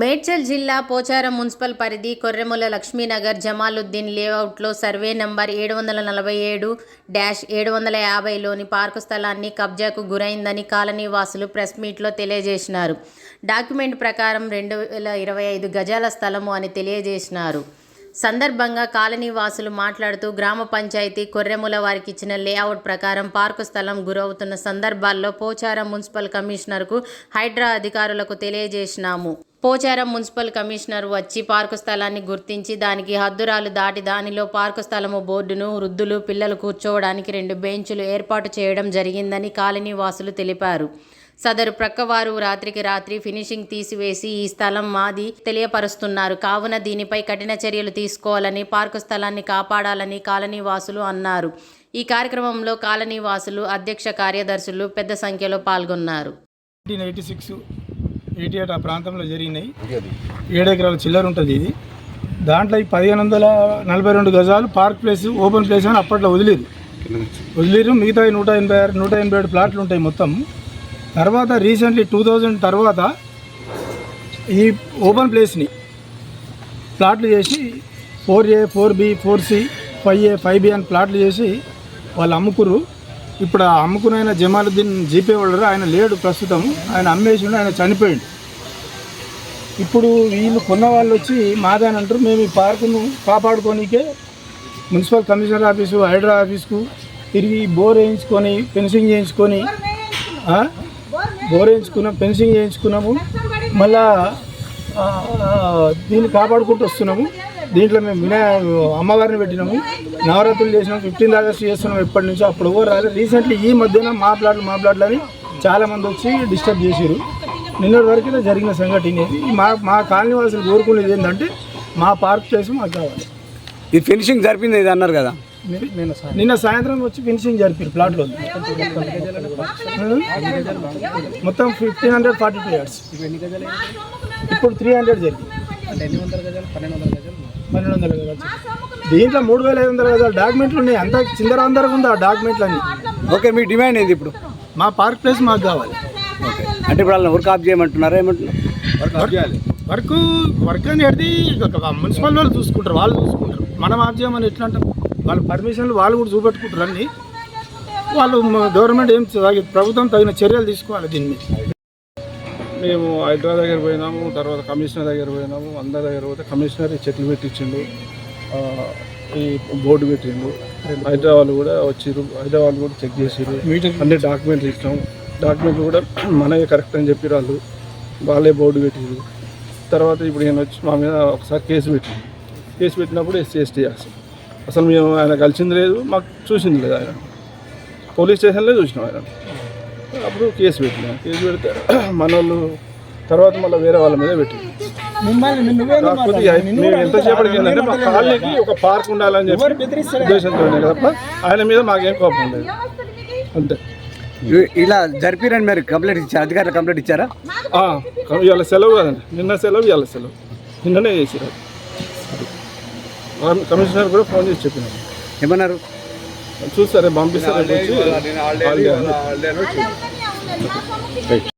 మేడ్చల్ జిల్లా పోచారం మున్సిపల్ పరిధి కొర్రెముల లక్ష్మీనగర్ జమాలుద్దీన్ లేఅవుట్లో సర్వే నంబర్ ఏడు వందల నలభై ఏడు డాష్ ఏడు వందల యాభైలోని పార్కు స్థలాన్ని కబ్జాకు గురైందని కాలనీ వాసులు ప్రెస్ మీట్లో తెలియజేసినారు. డాక్యుమెంట్ ప్రకారం రెండు వేల ఇరవై ఐదు గజాల స్థలము అని తెలియజేసినారు. సందర్భంగా కాలనీ వాసులు మాట్లాడుతూ గ్రామ పంచాయతీ కొర్రెముల వారికి ఇచ్చిన లేఅవుట్ ప్రకారం పార్కు స్థలం గురవుతున్న సందర్భాల్లో పోచారం మున్సిపల్ కమిషనర్కు హైడ్రా అధికారులకు తెలియజేసినాము. పోచారం మున్సిపల్ కమిషనర్ వచ్చి పార్కు స్థలాన్ని గుర్తించి దానికి హద్దురాలు దాటి దానిలో పార్కు స్థలము బోర్డును వృద్ధులు పిల్లలు కూర్చోవడానికి రెండు బెంచులు ఏర్పాటు చేయడం జరిగిందని కాలనీ వాసులు తెలిపారు. సదరు ప్రక్కవారు రాత్రికి రాత్రి ఫినిషింగ్ తీసివేసి ఈ స్థలం మాది తెలియపరుస్తున్నారు. కావున దీనిపై కఠిన చర్యలు తీసుకోవాలని పార్కు స్థలాన్ని కాపాడాలని కాలనీ వాసులు అన్నారు. ఈ కార్యక్రమంలో కాలనీ వాసులు అధ్యక్ష కార్యదర్శులు పెద్ద సంఖ్యలో పాల్గొన్నారు. ఎయిటీ ఆ ప్రాంతంలో జరిగినాయి. ఏడు ఎకరాల చిల్లర ఉంటుంది ఇది. దాంట్లో ఈ పదిహేను వందల నలభై రెండు గజాలు పార్క్ ప్లేస్ ఓపెన్ ప్లేస్ అని అప్పట్లో వదిలేరు. వదిలేరు. మిగతా నూట ఎనభై ఆరు నూట ఎనభై ఏడు ప్లాట్లు ఉంటాయి మొత్తం. తర్వాత రీసెంట్లీ టూ థౌజండ్ తర్వాత ఈ ఓపెన్ ప్లేస్ని ప్లాట్లు చేసి four A four B four C five A five B అని ప్లాట్లు చేసి వాళ్ళు అమ్ముకుర్రు. ఇప్పుడు అమ్ముకునైన జమాలుద్దీన్ జీపే వాళ్ళు ఆయన లేడు ప్రస్తుతం. ఆయన అమ్మేసిండు ఆయన చనిపోయిండు. ఇప్పుడు వీళ్ళు కొన్న వాళ్ళు వచ్చి మాదాని అంటారు మేము ఈ పార్కును కాపాడుకోనికే మున్సిపల్ కమిషనర్ ఆఫీసు హైడ్రా ఆఫీస్కు తిరిగి బోర్ వేయించుకొని ఫెన్సింగ్ చేయించుకొని బోర్ వేయించుకున్నాం ఫెన్సింగ్ చేయించుకున్నాము. మళ్ళా దీన్ని కాపాడుకుంటూ వస్తున్నాము. దీంట్లో మేము వినాయ అమ్మవారిని పెట్టినాము. నవరాత్రులు చేసినాము ఫిఫ్టీన్త్ ఆగస్ట్ చేస్తున్నాం ఎప్పటి నుంచో అప్పుడు ఎవరు రాలేదు. రీసెంట్లీ ఈ మధ్యన మా ప్లాట్లు మా ప్లాట్లు అని చాలామంది వచ్చి డిస్టర్బ్ చేశారు నిన్నటి వరకు జరిగిన సంఘటన ఇది. మా మా కాలనీ వాసులు కోరుకునేది ఏంటంటే మా పార్క్ ప్లేస్ మాకు కావాలి. ఈ ఫినిషింగ్ జరిపింది ఇది అన్నారు కదా? నిన్న సాయంత్రం. వచ్చి ఫినిషింగ్ జరిపారు ప్లాట్లో. మొత్తం fifteen hundred forty two years ఇప్పుడు త్రీ హండ్రెడ్ జరిగింది. పన్నెండు వందల దీంట్లో మూడు వేల ఐదు వందల గజాలు డాక్యుమెంట్లు ఉన్నాయి. అంత చిందర అందరగా ఉంది ఆ డాక్యుమెంట్లు అన్ని? ఓకే మీ డిమాండ్ ఏంది ఇప్పుడు? మా పార్క్ ప్లేస్ మాకు కావాలి. ఓకే. అంటే ఇప్పుడు వాళ్ళని వర్క్ ఆఫ్ చేయమంటున్నారా ఏమంటున్నారు? వర్క్ వర్క్ అనేది ఒక మున్సిపల్ వాళ్ళు చూసుకుంటారు వాళ్ళు చూసుకుంటారు. మనం ఆఫ్ చేయమని ఎట్లా అంటాం? వాళ్ళ పర్మిషన్లు వాళ్ళు కూడా చూపెట్టుకుంటారు అన్ని. వాళ్ళు గవర్నమెంట్ ఏం ప్రభుత్వం తగిన చర్యలు తీసుకోవాలి దీని మీద మేము హైదరాబాద్ దగ్గర పోయినాము తర్వాత కమిషనర్ దగ్గర పోయినాము అందరి దగ్గర పోతే కమిషనర్ చెట్లు పెట్టించిండు ఈ బోర్డు పెట్టిండు. హైదరాబాద్ కూడా వచ్చిర్రు హైదరాబాద్ కూడా చెక్ చేసిర్రు. అన్ని డాక్యుమెంట్లు ఇచ్చినాము డాక్యుమెంట్లు కూడా మనమే కరెక్ట్ అని చెప్పి వాళ్ళు. వాళ్ళే బోర్డు పెట్టిర్రు. తర్వాత ఇప్పుడు నేను వచ్చి మా మీద ఒకసారి కేసు పెట్టింది కేసు పెట్టినప్పుడు ఎస్సీ ఎస్టీ అసలు అసలు మేము ఆయన కలిసింది లేదు మాకు చూసింది లేదు ఆయన. పోలీస్ స్టేషన్లో చూసినాం ఆయన. అప్పుడు కేసు పెట్టినాం. కేసు పెడితే మన వాళ్ళు తర్వాత మళ్ళీ వేరే వాళ్ళ మీద పెట్టింది కాకపోతే మేము ఎంతసేపటికి ఏంటంటే మా కాలనీకి ఒక పార్క్ ఉండాలని చెప్పి ఉద్దేశంతో తప్ప ఆయన మీద మాకేం కోపం లేదు అంతే. ఇలా జరిపిరని మీరు. కంప్లైంట్ ఇచ్చారా అధికారులు కంప్లైంట్ ఇచ్చారా? ఆ, ఇవాళ సెలవు కదండి. నిన్న సెలవు ఇవాళ సెలవు. నిన్ననే చేసిరు కమిషనర్ కూడా ఫోన్ చేసి చెప్పినాం ఏమన్నారు? చూస్తారే పంపిస్తారే వచ్చి.